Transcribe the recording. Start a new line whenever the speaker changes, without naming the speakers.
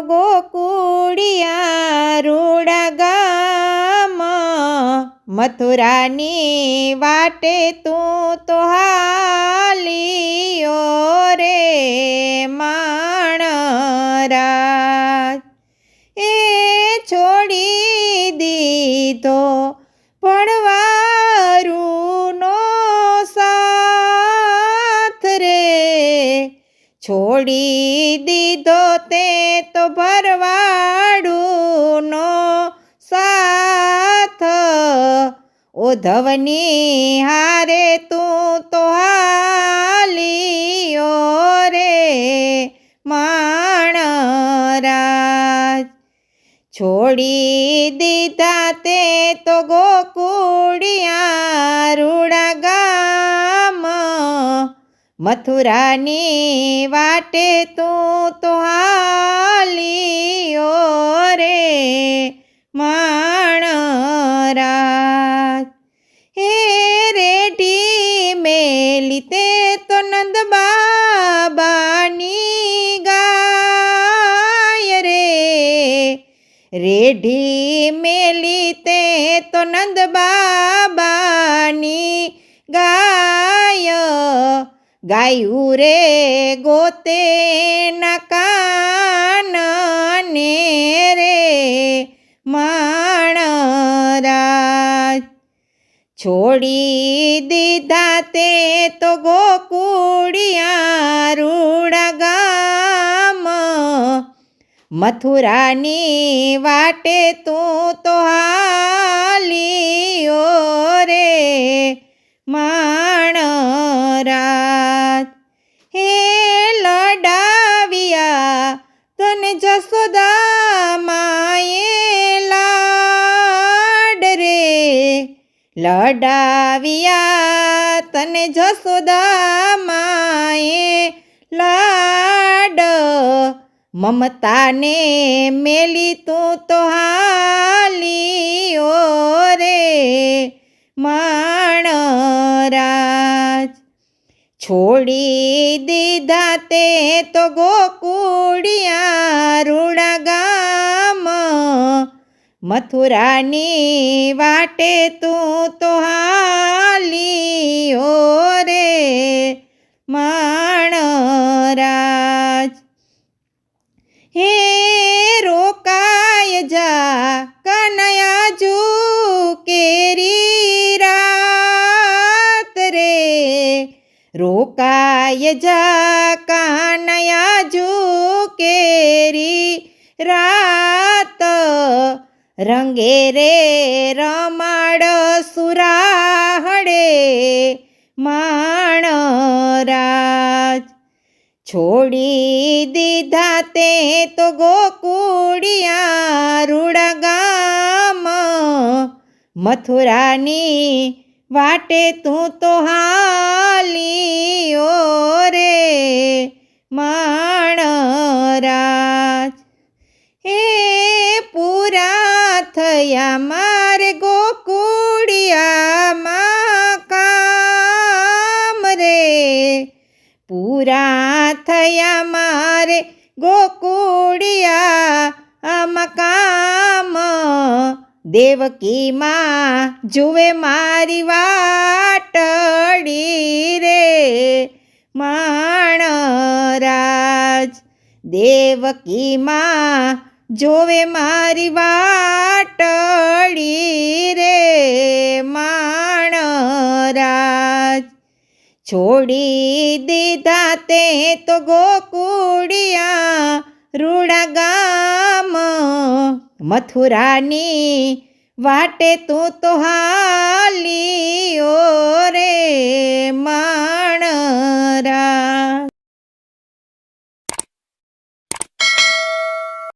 ગોકુળિયા રૂડા ગામ. મથુરાની વાટે તું તો હાલિયો રે માણરાજ. એ છોડી દીધો ભણવારુનો સાથ રે. છોડી દીધો તે તો ભરવાડુનો સાથ. ઉધવની હારે તું તો હાલિયો રે, માણરાજ. છોડી દીધા તે તો ગોકુળિયા રૂડા ગામ. મથુરાની વાટે તું તો હાલીઓ રે માણરાજ હે રેઢી મેલી તે તો નંદ બાબાની ગાય રે. રેઢી મેલી તે તો નંદ બાબાની ગાય ગાયું રે ગોતે નકાનને કાન રે માણરાજ છોડી દીધા તે તો ગોકુળિયા રૂડગામ મથુરાની વાટે તું તો હાલિયો રે માણરાજ તને જસોદા માએ લાડ રે. લડાવ્યા તને જસોદા માએ લાડ. મમતાને મેલી તું તો હાલિયો રે. માણરાજ છોડી દીધા તે તો ગોકુળિયા રૂડા ગામ મથુરાની વાટે તું તો હાલિયો રે, માણરાજ. હે રોકાય જા કનયા જુ કેરી રોકાય જા કાનયા જુ કેરી રાત રંગે રે રમાડ સુરાહડે માણરાજ. છોડી દીધા તે તો ગોકુડિયા રૂડા ગામ મથુરાની વાટે તું તો હાલિયો રે, માણરાજ. હે પૂરા થયા મારે ગોકુળિયામાં કામ રે. પૂરા થયા મારે કામ દેવકીમાં જુએ મારી વાટડી રે. માણરાજ દેવકીમાં જોવે મારી વાટડી રે. માણરાજ, છોડી દીધા તે તો ગોકુડિયા રૂડા ગામ મથુરાની વાટે તું તો હાલિયો.